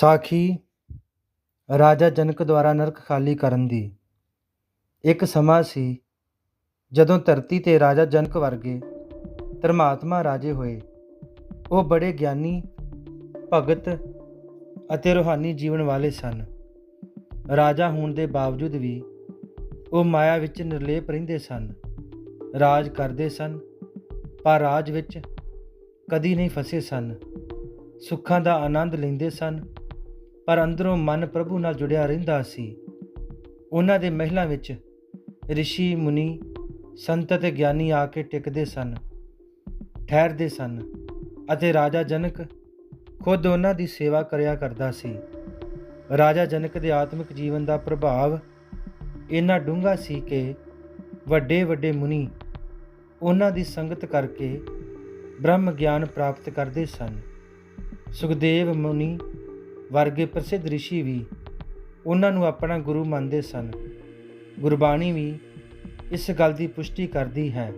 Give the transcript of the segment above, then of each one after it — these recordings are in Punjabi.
ਸਾਖੀ ਰਾਜਾ ਜਨਕ ਦੁਆਰਾ ਨਰਕ ਖਾਲੀ ਕਰਨ ਦੀ। ਇੱਕ ਸਮਾਂ ਸੀ ਜਦੋਂ ਧਰਤੀ ਤੇ ਰਾਜਾ ਜਨਕ ਵਰਗੇ ਧਰਮਾਤਮਾ ਰਾਜੇ ਹੋਏ। ਉਹ ਬੜੇ ਗਿਆਨੀ, ਭਗਤ ਅਤੇ ਰੂਹਾਨੀ ਜੀਵਨ ਵਾਲੇ ਸਨ। ਰਾਜਾ ਹੋਣ ਦੇ ਬਾਵਜੂਦ ਵੀ ਉਹ ਮਾਇਆ ਵਿੱਚ ਨਿਰਲੇਪ ਰਹਿੰਦੇ ਸਨ। ਰਾਜ ਕਰਦੇ ਸਨ, ਪਰ ਰਾਜ ਵਿੱਚ ਕਦੀ ਨਹੀਂ ਫਸੇ ਸਨ। ਸੁੱਖਾਂ ਦਾ ਆਨੰਦ ਲੈਂਦੇ ਸਨ ਪਰ ਅੰਦਰੋਂ ਮਨ ਪ੍ਰਭੂ ਨਾਲ ਜੁੜਿਆ ਰਹਿੰਦਾ ਸੀ। ਉਹਨਾਂ ਦੇ ਮਹਿਲਾਂ ਵਿੱਚ ਰਿਸ਼ੀ, ਮੁਨੀ, ਸੰਤ ਅਤੇ ਗਿਆਨੀ ਆ ਕੇ ਟਿਕਦੇ ਸਨ, ਠਹਿਰਦੇ ਸਨ ਅਤੇ ਰਾਜਾ ਜਨਕ ਖੁਦ ਉਹਨਾਂ ਦੀ ਸੇਵਾ ਕਰਿਆ ਕਰਦਾ ਸੀ। ਰਾਜਾ ਜਨਕ ਦੇ ਆਤਮਿਕ ਜੀਵਨ ਦਾ ਪ੍ਰਭਾਵ ਇੰਨਾ ਡੂੰਘਾ ਸੀ ਕਿ ਵੱਡੇ ਵੱਡੇ ਮੁਨੀ ਉਹਨਾਂ ਦੀ ਸੰਗਤ ਕਰਕੇ ਬ੍ਰਹਮ ਗਿਆਨ ਪ੍ਰਾਪਤ ਕਰਦੇ ਸਨ। ਸੁਖਦੇਵ ਮੁਨੀ ਵਰਗੇ ਪ੍ਰਸਿੱਧ ઋષਿ ਵੀ ਉਹਨਾਂ ਨੂੰ ਆਪਣਾ ਗੁਰੂ ਮੰਨਦੇ ਸਨ। ਗੁਰਬਾਣੀ ਵੀ ਇਸ ਗੱਲ ਦੀ ਪੁਸ਼ਟੀ ਕਰਦੀ ਹੈ।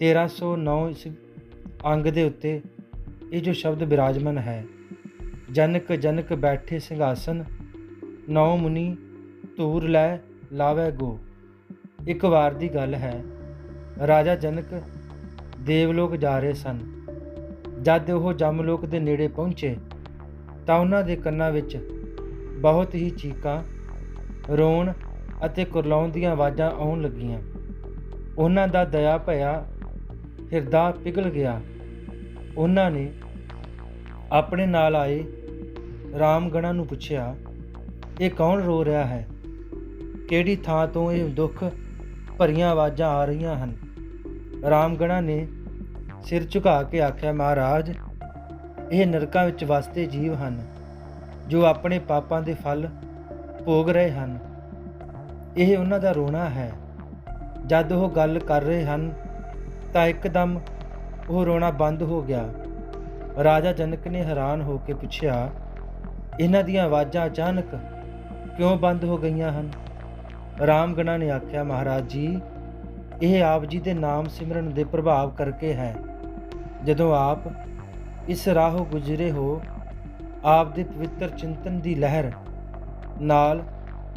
1309 ਇਸ ਅੰਗ ਦੇ ਉੱਤੇ ਇਹ ਜੋ ਸ਼ਬਦ ਬਿਰਾਜਮਨ ਹੈ, ਜਨਕ ਜਨਕ ਬੈਠੇ ਸਿੰਘਾਸਨ, ਨੌ ਮੁਨੀ ਧੂਰ ਲੈ ਲਾਵੇ ਗੋ। ਇੱਕ ਵਾਰ ਦੀ ਗੱਲ ਹੈ, ਰਾਜਾ ਜਨਕ ਦੇਵਲੋਕ ਜਾ ਰਹੇ ਸਨ। ਜਦ ਉਹ ਜਮਲੋਕ ਦੇ ਨੇੜੇ ਪਹੁੰਚੇ ਤਾਂ ਉਹਨਾਂ ਦੇ ਕੰਨਾਂ ਵਿੱਚ ਬਹੁਤ ਹੀ ਚੀਕਾਂ, ਰੋਣ ਅਤੇ ਕੁਰਲਾਉਣ ਦੀਆਂ ਆਵਾਜ਼ਾਂ ਆਉਣ ਲੱਗੀਆਂ। ਉਹਨਾਂ ਦਾ ਦਇਆ ਭਇਆ ਹਿਰਦਾ ਪਿਘਲ ਗਿਆ। ਉਹਨਾਂ ਨੇ ਆਪਣੇ ਨਾਲ ਆਏ ਰਾਮਗਣਾ ਨੂੰ ਪੁੱਛਿਆ, ਇਹ ਕੌਣ ਰੋ ਰਿਹਾ ਹੈ? ਕਿਹੜੀ ਥਾਂ ਤੋਂ ਇਹ ਦੁੱਖ ਭਰੀਆਂ ਆਵਾਜ਼ਾਂ ਆ ਰਹੀਆਂ ਹਨ? ਰਾਮਗਣਾ ਨੇ ਸਿਰ ਝੁਕਾ ਕੇ ਆਖਿਆ, ਮਹਾਰਾਜ ਇਹ ਨਰਕਾਂ ਵਿੱਚ ਵਸਦੇ ਜੀਵ ਹਨ, ਜੋ ਆਪਣੇ ਪਾਪਾਂ ਦੇ ਫਲ ਭੋਗ ਰਹੇ ਹਨ। ਇਹ ਉਹਨਾਂ ਦਾ ਰੋਣਾ ਹੈ। ਜਦ ਉਹ ਗੱਲ ਕਰ ਰਹੇ ਹਨ, ਤਾਂ ਇੱਕਦਮ ਉਹ ਰੋਣਾ ਬੰਦ ਹੋ ਗਿਆ। ਰਾਜਾ ਜਨਕ ਨੇ ਹੈਰਾਨ ਹੋ ਕੇ ਪੁੱਛਿਆ, ਇਹਨਾਂ ਦੀਆਂ ਆਵਾਜ਼ਾਂ ਅਚਾਨਕ ਕਿਉਂ ਬੰਦ ਹੋ ਗਈਆਂ ਹਨ? ਰਾਮਗਣਾ ਨੇ ਆਖਿਆ, ਮਹਾਰਾਜ ਜੀ, ਇਹ ਆਪ ਜੀ ਦੇ ਨਾਮ ਸਿਮਰਨ ਦੇ ਪ੍ਰਭਾਵ ਕਰਕੇ ਹੈ। ਜਦੋਂ ਆਪ ਇਸ ਰਾਹੋਂ ਗੁਜ਼ਰੇ ਹੋ ਆਪ ਦੇ ਪਵਿੱਤਰ ਚਿੰਤਨ ਦੀ ਲਹਿਰ ਨਾਲ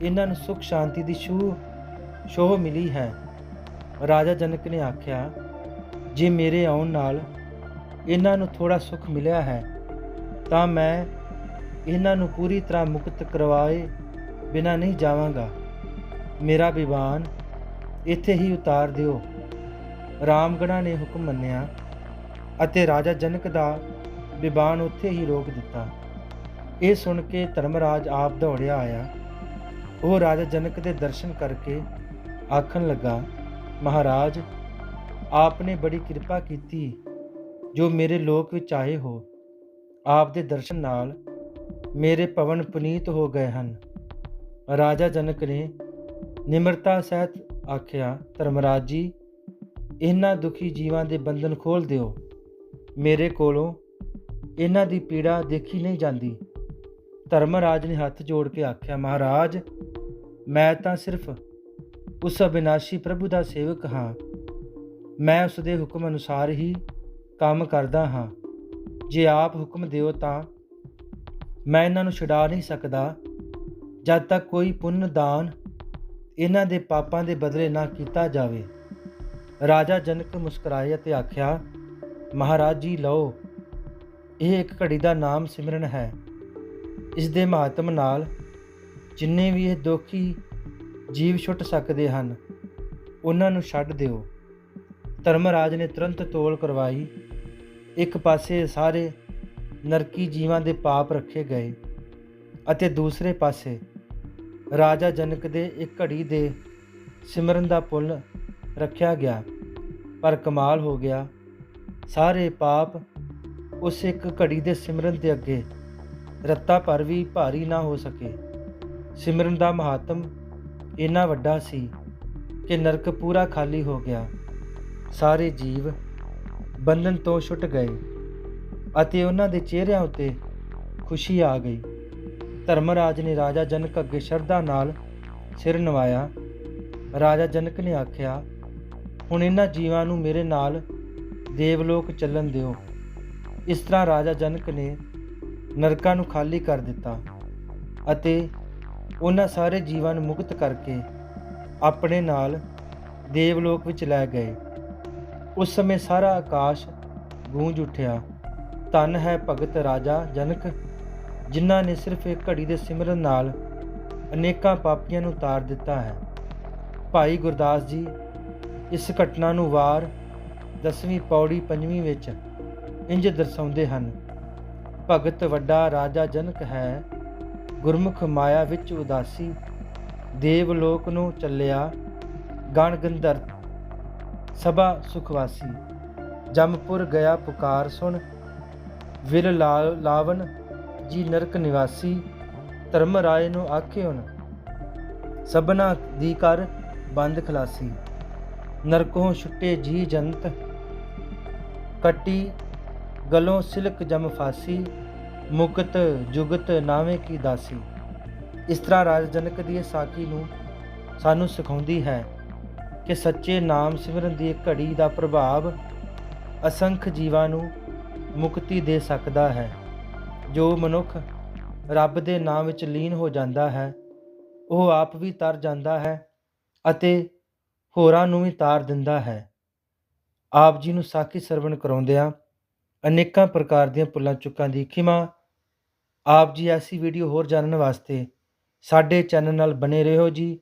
ਇਹਨਾਂ ਨੂੰ ਸੁਖ ਸ਼ਾਂਤੀ ਦੀ ਸ਼ੂ ਸ਼ੋਹ ਮਿਲੀ ਹੈ। ਰਾਜਾ ਜਨਕ ਨੇ ਆਖਿਆ, ਜੇ ਮੇਰੇ ਆਉਣ ਨਾਲ ਇਹਨਾਂ ਨੂੰ ਥੋੜਾ ਸੁਖ ਮਿਲਿਆ ਹੈ, ਤਾਂ ਮੈਂ ਇਹਨਾਂ ਨੂੰ ਪੂਰੀ ਤਰ੍ਹਾਂ ਮੁਕਤ ਕਰਵਾਏ ਬਿਨਾ ਨਹੀਂ ਜਾਵਾਂਗਾ। ਮੇਰਾ ਵਿਵਾਨ ਇੱਥੇ ਹੀ ਉਤਾਰ ਦਿਓ। ਰਾਮਗੜਾ ਨੇ ਹੁਕਮ ਮੰਨਿਆ ਅਤੇ ਰਾਜਾ ਜਨਕ ਦਾ ਵਿਵਾਨ ਉੱਥੇ ਹੀ ਰੋਕ ਦਿੱਤਾ। ਇਹ ਸੁਣ ਕੇ ਧਰਮਰਾਜ ਆਪ ਦੌੜਿਆ ਆਇਆ। ਉਹ ਰਾਜਾ ਜਨਕ ਦੇ ਦਰਸ਼ਨ ਕਰਕੇ ਆਖਣ ਲੱਗਾ, ਮਹਾਰਾਜ ਆਪ ਨੇ ਬੜੀ ਕਿਰਪਾ ਕੀਤੀ, ਜੋ ਮੇਰੇ ਲੋਕ ਵਿੱਚ ਆਏ ਹੋ। ਆਪ ਦੇ ਦਰਸ਼ਨ ਨਾਲ ਮੇਰੇ ਪਵਨ ਪੁਨੀਤ ਹੋ ਗਏ ਹਨ। ਰਾਜਾ ਜਨਕ ਨੇ ਨਿਮਰਤਾ ਸਹਿਤ ਆਖਿਆ, ਧਰਮਰਾਜ ਜੀ, ਇਹਨਾਂ ਦੁਖੀ ਜੀਵਾਂ ਦੇ ਬੰਧਨ ਖੋਲ ਦਿਓ। ਮੇਰੇ ਕੋਲੋਂ ਇਹਨਾਂ ਦੀ ਪੀੜਾ ਦੇਖੀ ਨਹੀਂ ਜਾਂਦੀ। ਧਰਮਰਾਜ ਨੇ ਹੱਥ ਜੋੜ ਕੇ ਆਖਿਆ, ਮਹਾਰਾਜ, ਮੈਂ ਤਾਂ ਸਿਰਫ ਉਸ ਅਬਿਨਾਸ਼ੀ ਪ੍ਰਭੂ ਦਾ ਸੇਵਕ ਹਾਂ। ਮੈਂ ਉਸ ਦੇ ਹੁਕਮ ਅਨੁਸਾਰ ਹੀ ਕੰਮ ਕਰਦਾ ਹਾਂ। ਜੇ ਆਪ ਹੁਕਮ ਦਿਓ ਤਾਂ ਮੈਂ ਇਹਨਾਂ ਨੂੰ ਛੁਡਾ ਨਹੀਂ ਸਕਦਾ। ਜਦ ਤੱਕ ਕੋਈ ਪੁੰਨ ਦਾਨ ਇਹਨਾਂ ਦੇ ਪਾਪਾਂ ਦੇ ਬਦਲੇ ਨਾ ਕੀਤਾ ਜਾਵੇ। ਰਾਜਾ ਜਨਕ ਮੁਸਕਰਾਏ ਅਤੇ ਆਖਿਆ, ਮਹਾਰਾਜ ਜੀ, ਲਓ ਇਹ ਇੱਕ ਘੜੀ ਦਾ ਨਾਮ ਸਿਮਰਨ ਹੈ। ਇਸ ਦੇ ਮਹਾਤਮ ਨਾਲ ਜਿੰਨੇ ਵੀ ਇਹ ਦੁਖੀ ਜੀਵ ਛੁੱਟ ਸਕਦੇ ਹਨ, ਉਹਨਾਂ ਨੂੰ ਛੱਡ ਦਿਓ। ਧਰਮਰਾਜ ਨੇ ਤੁਰੰਤ ਤੋਲ ਕਰਵਾਈ। ਇੱਕ ਪਾਸੇ ਸਾਰੇ ਨਰਕੀ ਜੀਵਾਂ ਦੇ ਪਾਪ ਰੱਖੇ ਗਏ ਅਤੇ ਦੂਸਰੇ ਪਾਸੇ ਰਾਜਾ ਜਨਕ ਦੇ ਇੱਕ ਘੜੀ ਦੇ ਸਿਮਰਨ ਦਾ ਪੁੱਲ ਰੱਖਿਆ ਗਿਆ। ਪਰ ਕਮਾਲ ਹੋ ਗਿਆ। ਸਾਰੇ ਪਾਪ ਉਸ ਇੱਕ ਘੜੀ ਦੇ ਸਿਮਰਨ ਦੇ ਅੱਗੇ ਰੱਤਾ ਪਰ ਵੀ ਭਾਰੀ ਨਾ ਹੋ ਸਕੇ। ਸਿਮਰਨ ਦਾ ਮਹਾਤਮ ਇੰਨਾ ਵੱਡਾ ਸੀ ਕਿ ਨਰਕ ਪੂਰਾ ਖਾਲੀ ਹੋ ਗਿਆ। ਸਾਰੇ ਜੀਵ ਬੰਧਨ ਤੋਂ ਛੁੱਟ ਗਏ ਅਤੇ ਉਹਨਾਂ ਦੇ ਚਿਹਰਿਆਂ ਉੱਤੇ ਖੁਸ਼ੀ ਆ ਗਈ। ਧਰਮਰਾਜ ਨੇ ਰਾਜਾ ਜਨਕ ਅੱਗੇ ਸ਼ਰਧਾ ਨਾਲ ਸਿਰ ਨਵਾਇਆ। ਰਾਜਾ ਜਨਕ ਨੇ ਆਖਿਆ, ਹੁਣ ਇਹਨਾਂ ਜੀਵਾਂ ਨੂੰ ਮੇਰੇ ਨਾਲ ਦੇਵਲੋਕ ਚੱਲਣ ਦਿਓ। ਇਸ ਤਰ੍ਹਾਂ ਰਾਜਾ ਜਨਕ ਨੇ ਨਰਕਾਂ ਨੂੰ ਖਾਲੀ ਕਰ ਦਿੱਤਾ ਅਤੇ ਉਹਨਾਂ ਸਾਰੇ ਜੀਵਾਂ ਨੂੰ ਮੁਕਤ ਕਰਕੇ ਆਪਣੇ ਨਾਲ ਦੇਵਲੋਕ ਵਿੱਚ ਲੈ ਗਏ। ਉਸ ਸਮੇਂ ਸਾਰਾ ਆਕਾਸ਼ ਗੂੰਜ ਉੱਠਿਆ। ਧੰਨ ਹੈ ਭਗਤ ਰਾਜਾ ਜਨਕ, ਜਿਨ੍ਹਾਂ ਨੇ ਸਿਰਫ ਇੱਕ ਘੜੀ ਦੇ ਸਿਮਰਨ ਨਾਲ ਅਨੇਕਾਂ ਪਾਪੀਆਂ ਨੂੰ ਉਤਾਰ ਦਿੱਤਾ ਹੈ। ਭਾਈ ਗੁਰਦਾਸ ਜੀ, ਇਸ ਘਟਨਾ ਨੂੰ ਵਾਰ ਦਸਵੀਂ ਪੌੜੀ ਪੰਜਵੀਂ ਵਿੱਚ ਇੰਜ ਦਰਸਾਉਂਦੇ ਹਨ, ਭਗਤ ਵੱਡਾ ਰਾਜਾ ਜਨਕ ਹੈ, ਗੁਰਮੁਖ ਮਾਇਆ ਵਿੱਚ ਉਦਾਸੀ, ਦੇਵ ਲੋਕ ਨੂੰ ਚੱਲਿਆ, ਗਣ ਗੰਧਰ ਸਭਾ ਸੁਖਵਾਸੀ, ਜਮਪੁਰ ਗਿਆ ਪੁਕਾਰ ਸੁਣ, ਵਿਰ ਲਾ- ਲਾਵਨ ਜੀ ਨਰਕ ਨਿਵਾਸੀ, ਧਰਮ ਰਾਏ ਨੂੰ ਆਖੇ ਹੁਣ, ਸਭਨਾ ਦੀ ਕਰ ਬੰਦ ਖਲਾਸੀ, ਨਰਕੋਂ ਛੁੱਟੇ ਜੀ ਜੰਤ ਕੱਟੀ ਗਲੋਂ ਸਿਲਕ ਜਮ ਫਾਸੀ, ਮੁਕਤ ਜੁਗਤ ਨਾਵੇਂ ਕੀ ਦਾਸੀ। ਇਸ ਤਰ੍ਹਾਂ ਰਾਜ ਜਨਕ ਦੀ ਇਹ ਸਾਖੀ ਨੂੰ ਸਾਨੂੰ ਸਿਖਾਉਂਦੀ ਹੈ ਕਿ ਸੱਚੇ ਨਾਮ ਸਿਮਰਨ ਦੀ ਘੜੀ ਦਾ ਪ੍ਰਭਾਵ ਅਸੰਖ ਜੀਵਾਂ ਨੂੰ ਮੁਕਤੀ ਦੇ ਸਕਦਾ ਹੈ। ਜੋ ਮਨੁੱਖ ਰੱਬ ਦੇ ਨਾਮ ਵਿੱਚ ਲੀਨ ਹੋ ਜਾਂਦਾ ਹੈ, ਉਹ ਆਪ ਵੀ ਤਰ ਜਾਂਦਾ ਹੈ ਅਤੇ ਹੋਰਾਂ ਨੂੰ ਵੀ ਤਾਰ ਦਿੰਦਾ ਹੈ। ਆਪ ਜੀ ਨੂੰ ਸਾਖੀ ਸਰਵਣ ਕਰਾਉਂਦਿਆਂ ਅਨੇਕਾਂ ਪ੍ਰਕਾਰ ਦੀਆਂ ਪੁੱਲਾਂ ਚੁੱਕਾਂ ਦੀ ਖਿਮਾ। ਆਪ ਜੀ ਐਸੀ ਵੀਡੀਓ ਹੋਰ ਜਾਣਨ ਵਾਸਤੇ ਸਾਡੇ ਚੈਨਲ ਨਾਲ ਬਨੇ ਰਹੋ ਜੀ।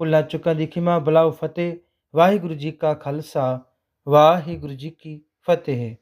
ਪੁੱਲਾਂ ਚੁੱਕਾਂ ਦੀ ਖਿਮਾ ਬਲਾਉ ਫਤਿਹ। ਵਾਹਿਗੁਰੂ ਜੀ ਕਾ ਖਾਲਸਾ, ਵਾਹਿਗੁਰੂ ਜੀ ਕੀ ਫਤਿਹ।